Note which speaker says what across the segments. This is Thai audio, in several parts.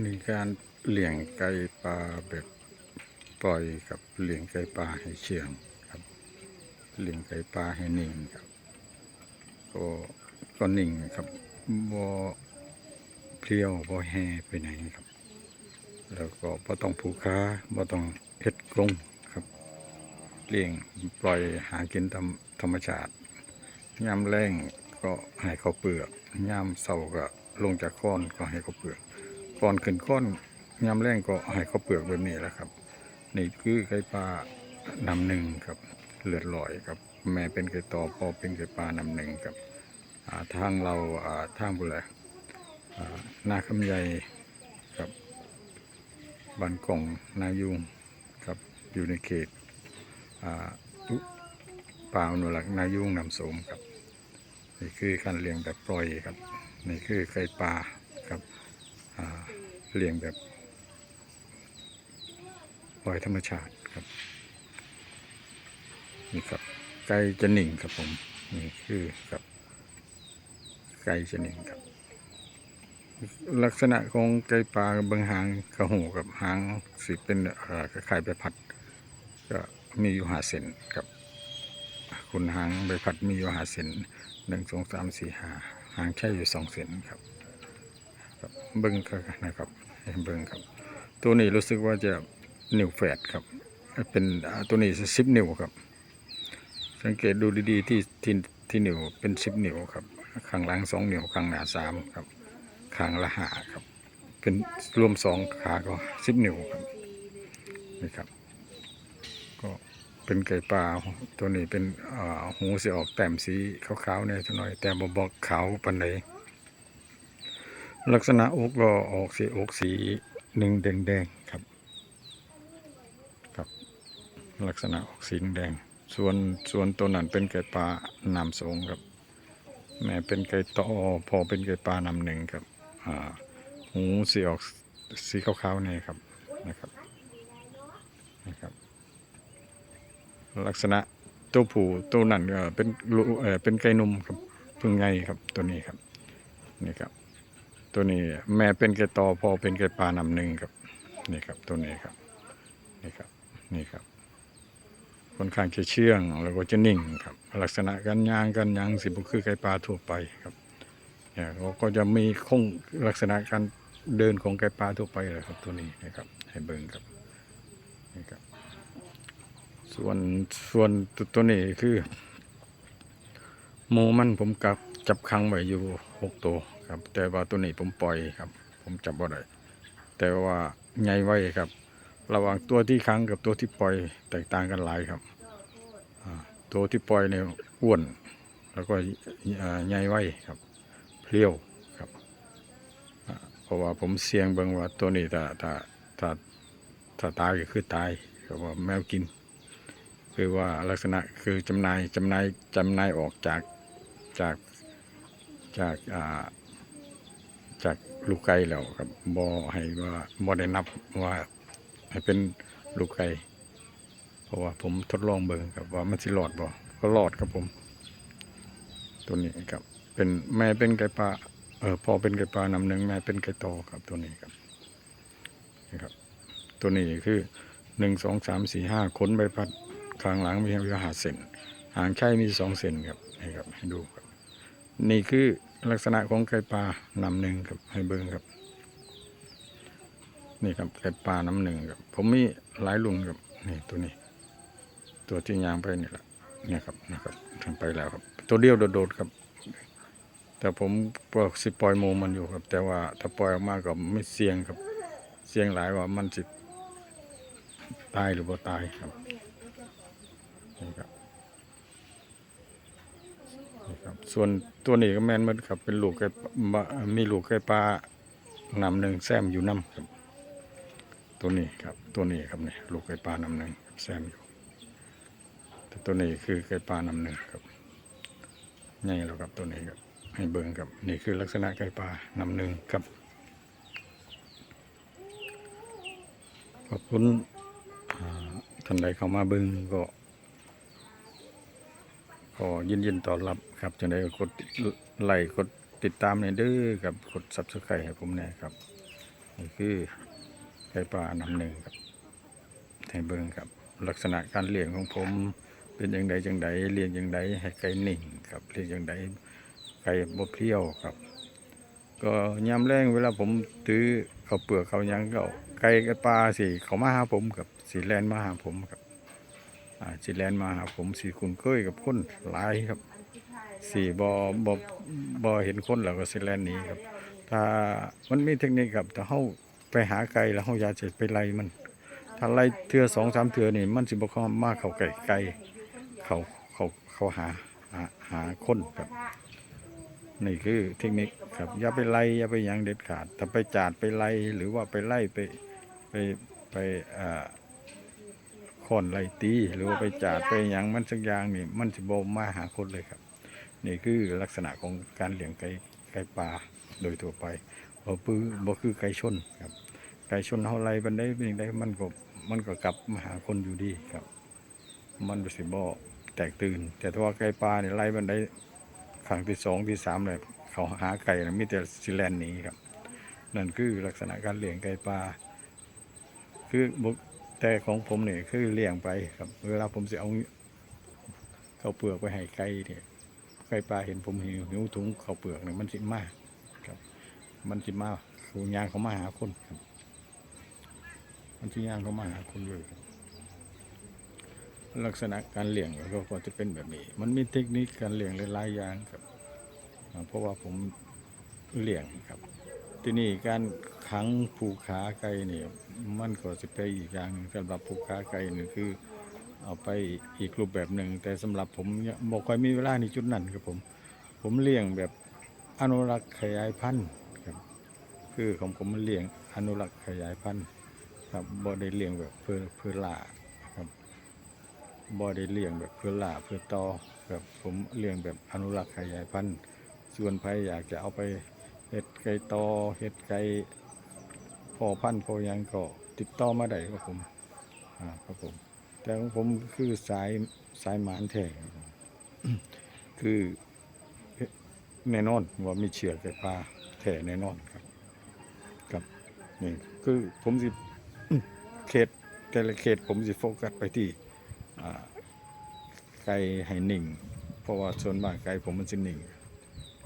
Speaker 1: มีการเลี้ยงไก่ปลาแบบปล่อยกับเลี้ยงไก่ปลาให้เชื่องครับเลี้ยงไก่ปลาให้นิ่งครับ ก็ก็นิ่งครับบ่เพลียวบ่แห่ไปไหนครับ แล้วก็บ่ต้องผูกขาบ่ต้องเฮ็ดกรงครับเลี้ยงปล่อยหากินตามธรรมชาติยามแรงก็ให้เขาเปลือกยามเสาก็ลงจากค้อนก็ให้เขาเปลือก ก่อนขึ้นค้อนยามแรงก็ให้เขาเปลือกแบบนี้แหละครับ นี่คือไก่ปลานำหนึ่งครับเลือดลอยครับ แม่เป็นไก่ต่อพ่อเป็นไก่ปลานำหนึ่งครับทางเราทางบุแลอ่านาคำใหญ่ครับบ้านกล่องนายุงครับอยู่ในเขตอ่าอุป่าอนุรักษ์นายุงนำสมครับ นี่คือการเลี้ยงแบบปล่อยครับ นี่คือไก่ปลาครับ เลี้ยงแบบปล่อยธรรมชาติครับนี่ครับไก่จะหนิ่งครับผมนี่คือครับไก่จะหนิ่งครับ ลักษณะของไก่ปลาบางหางกระหูกับหางสิเป็นเอ่อคล้ายๆใบพัด ก็มีอยู่หาเซนครับคุณหางใบพัดมีอยู่หาเซนหนึ่งสองสามสี่หาหางแค่อยู่สองเซนครับ ครับเบิ้งครับนะครับให้เบิ้งครับ ตัวนี้รู้สึกว่าจะนิ้วแฝดครับ เป็นตัวนี้สิบนิ้วครับ สังเกตดูดีๆที่ที่ที่นิ้วเป็นสิบนิ้วครับข้างหลังสองนิ้วข้างหน้าสามครับข้างละห้าครับ เป็นรวมสองขาก็สิบนิ้วครับนี่ครับ ก็เป็นไก่ป่าตัวนี้เป็นหูสีออกแต้มสีขาวๆเนี่ยหน่อยแต่บ่บอกขาวปันใด ลักษณะอกก็ออกสีอกสีหนึ่งแดงๆครับครับ ลักษณะออกสีแดง ส่วนส่วนตัวนั้นเป็นไก่ปลานำสงครับแม่เป็นไก่ตอพอเป็นไก่ปลานำหนึ่งครับอ่าหูสีออกสีขาวๆเนี่ยครับนะครับนะครับลักษณะตัวผู้ตัวนั้นก็เป็นลูเออเป็นไก่นมครับพึ่งไงครับตัวนี้ครับนี่ครับ ตัวนี้แม่เป็นไก่ต่อพอเป็นไก่ปลานำหนึ่งครับ นี่ครับตัวนี้ครับ นี่ครับ นี่ครับค่อนข้างจะเชื่องแล้วก็จะนิ่งครับ ลักษณะการย่างการหยังสิบุคือไก่ปลาทั่วไปครับเนี่ยเขาก็จะมีคงลักษณะการเดินของไก่ปลาทั่วไปเลยครับ ตัวนี้นะครับ ให้เบิ่งครับนี่ครับ ส่วนส่วนตัวตัวนี้คือหมูมันผมกับจับขังไว้อยู่หกตัว ครับ แต่ว่าตัวนี้ผมปล่อยครับ ผมจับบ่ได้แต่ว่าใหญ่ไว้ครับ ระหว่างตัวที่ค้างกับตัวที่ปล่อยแตกต่างกันหลายครับตัวที่ปล่อยเนี่ยอ้วน แล้วก็อ่าใหญ่ไว้ครับเพลียวครับเพราะว่าผมเสี่ยงเบิ่งว่าตัวนี้ถ้าถ้าถ้าถ้าตายก็คือตายก็ว่าแมวกิน คือว่าลักษณะคือจำนายจำนายจำนายออกจากจากจากอ่า ลูกไก่แล้วครับบอให้ว่าบอได้นับว่าให้เป็นลูกไก่เพราะว่าผมทดลองเบิ่งครับว่ามันสิรอดบ่ก็รอดครับผม ตัวนี้ครับเป็นแม่เป็นไก่ปลาเออพอเป็นไก่ปลานำหนึ่งแม่เป็นไก่โตครับตัวนี้ครับนี่ครับ ตัวนี้คือหนึ่งสองสามสี่ห้าขนใบพัดข้างหลังมีวิหาเส้นหางไข่มีสองเส้นครับนี่ครับให้ดูครับ นี่คือ ลักษณะของไก่ปลาน้ำหนึ่งครับให้เบิ้งครับ นี่ครับไก่ปลาน้ำหนึ่งครับ ผมมีหลายลุงครับนี่ตัวนี้ ตัวที่ยางไปนี่แหละเนี่ยครับนะครับทำไปแล้วครับ ตัวเดียวโดดๆครับ แต่ผมปล่อยสิปล่อยโมมันอยู่ครับ แต่ว่าถ้าปล่อยออกมาก็ไม่เสี่ยงครับ เสี่ยงหลายว่ามันจะตายหรือบ่ตายครับ นี่ครับนี่ครับ ส่วนตัวนี้ก็แม่นหมันครับ เป็นลูกไก่มีลูกไก่ปลานำหนึ่งแซมอยู่น้ำครับ ตัวนี้ครับ ตัวนี้ครับเนี่ยลูกไก่ปลานำหนึ่งแซมอยู่แต่ตัวนี้คือไก่ปลานำหนึ่งครับนี่แล้วครับตัวนี้ครับให้เบิ่งครับนี่คือลักษณะไก่ปลานำหนึ่งครับขอบคุณอ่าท่านใดเข้ามาเบิ่งก็ ก็ยินยินต้อนรับครับจังไดก็กดไลค์กดติดตามในอยเด้อกับกด subscribe ให้ผมแน่ครับนี่คือไก่ป่าน้ำหนึ่งครับให้เบิ่งครับ ลักษณะการเลี้ยงของผมเป็นอย่างใดจังใดเลี้ยงอย่างใดให้ไก่หนิ่งครับเลี้ยงอย่างใดไก่บ่เพี้ยวครับ ก็ยามแรงเวลาผมตื้อเขาเปลือกเขายังก็เอาไก่กับปลาสิเขามาหาผมกับสีแลนมาหาผมครับ อ่าสีแลนมาหาผมสี่คุ้นเคยกับคนหลายครับสีบอบอบอเห็นคนแล้วก็สีแลนนี้ครับ ถ้ามันมีเทคนิคครับถ้าเฮาไปหาไก่แล้วเฮายากจะไปไล่มัน ถ้าไล่เทือสองสามเทือนี่มันสิบ่เข้ามาเขาไก่ไก่เขาเขาเขาหาหาหาคนครับ นี่คือเทคนิคครับอย่าไปไล่อย่าไปยังเด็ดขาด ถ้าไปจาดไปไล่หรือว่าไปไล่ไปไปไปอ่อ ค้อนไล่ตีหรือว่าไปจาดไปยังมันสักอย่างนี่มันสิบ่มาหาคนเลยครับ นี่คือลักษณะของการเลี้ยงไก่ไก่ป่าโดยทั่วไปบ่ปื้อบ่คือไก่ชนครับ ไก่ชนเฮาไล่บันไดเป็นจั่งใดมันก็มันก็กลับมาหาคนอยู่ดีครับ มันบ่สิบ่แตกตื่น แต่ถ้าว่าไก่ป่าเนี่ยไล่บันไดครั้งที่สองที่สามเลยเขาหาไก่นะมีแต่สิแลนหนีครับ นั่นคือลักษณะการเลี้ยงไก่ป่าคือบุ แต่ของผมเนี่ยคือเลี้ยงไปครับ เวลาผมจะเอาข้าวเปลือกไปให้ไก่เนี่ยไก่ป่าเห็นผมหิวหิวถุงข้าวเปลือกเนี่ยมันสิมากครับ มันสิมากคูยางเขามาหาคนครับ มันสิยางเขามาหาคนเลยครับลักษณะการเลี้ยงก็ก็จะเป็นแบบนี้ มันมีเทคนิคการเลี้ยงหลายๆอย่างครับ เพราะว่าผมเลี้ยงครับ ที่นี่การขังผูกขาไก่เนี่ยมันก็จะไปอีกอย่างหนึ่งสำหรับผูกขาไก่นี่คือเอาไปอีกรูปแบบหนึ่ง แต่สำหรับผมบอกค่อยมีเวลาในจุดนั้นครับผม ผมเลี้ยงแบบอนุรักษ์ขยายพันธุ์ครับ คือของผมมันเลี้ยงอนุรักษ์ขยายพันธุ์ครับบ่ได้เลี้ยงแบบเพื่อเพื่อล่าครับบ่ได้เลี้ยงแบบเพื่อล่าเพื่อต่อแบบผมเลี้ยงแบบอนุรักษ์ขยายพันธุ์ส่วนใครอยากจะเอาไป เฮ็ดไก่ต่อเฮ็ดไก่พอพันธุ์พอยังก็ติดต่อมาได้ครับผมอ่าครับผม แต่ของผมคือสายสายหมานแท้คือแน่นอนว่ามีเชือกไก่ปลาแท้แน่นอนครับครับนี่คือผมสิเขตแต่ละเขตผมสิโฟกัสไปที่อ่ไก่ให้นิ่ง เพราะว่าส่วนมากไก่ผมมันสินิ่ง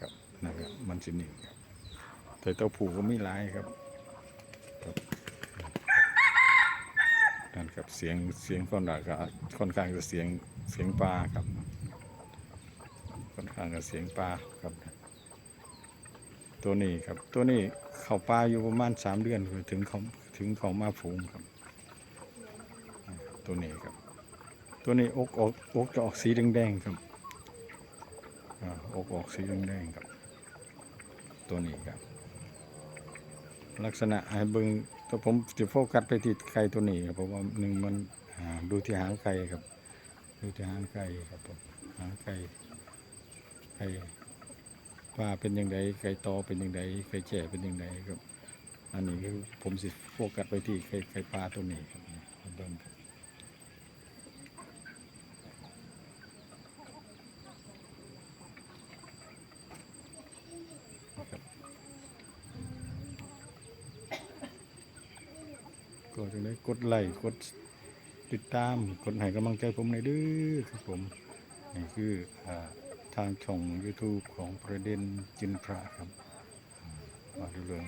Speaker 1: ครับนะครับมันสินิ่งครับ แต่เตัวผู้ก็ไมีหลายครับครับนั่นครับเสียงเสียงค่อนข้างก็ค่อนข้างจะเสียงเสียงปลาครับค่อนข้างกับเสียงปลาครับ ตัวนี้ครับตัวนี้เขาปลาอยู่ประมาณสามเดือนถึงเขาถึงเขามาฝูงครับ ตัวนี้ครับ ตัวนี้อกออกอกจะออกสีแดงๆครับอกออกสีแดงๆครับ ตัวนี้ครับ ลักษณะไอ้เบิงตัวผมจะโฟกัสไปที่ไก่ตัวนี้ครับเพราะว่าหนึ่งมันดูที่หางไก่ครับ ดูที่หางไก่ครับผมหางไก่ไก่ว่าเป็นยังไงไก่ตอเป็นยังไงไก่แจ่เป็นยังไงครับ อันนี้คือผมสิโฟกัสไปที่ไก่ไก่ปลาตัวนี้ครับเบิ่งครับ ก็จะได้กดไลค์กดติดตามกดให้กำลังใจผมในอยเด้อครับผมนี่คืออทางช่อง YouTube ของประเด็นจินพระครับมาดูเรื่อง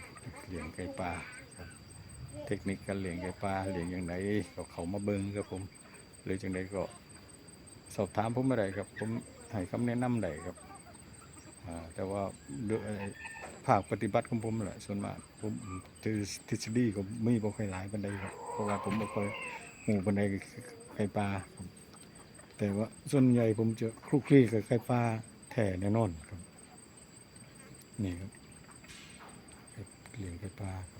Speaker 1: เลี้ยงไก่ป่าครับ เทคนิคการเลี้ยงไก่ป่าเลี้ยงอย่างไรก็เขามาเบิ่งครับผมหรือจังใดก็สอบถามผมไม่ได้ครับ ผมให้คำแนะนำได้ครับแต่ว่าด้วย ภาคปฏิบัติของผมแหละส่วนมากผมคือทฤษฎีก็ไม่บ่ค่อยหลายปานใดครับเพราะว่าผมบ่ค่อยหูปานใดไข่ปลาแต่ว่าส่วนใหญ่ผมจะคลุกคลีกับไข่ปลาแท้แน่นอนครับนี่ครับเลี้ยงไข่ปลาครับ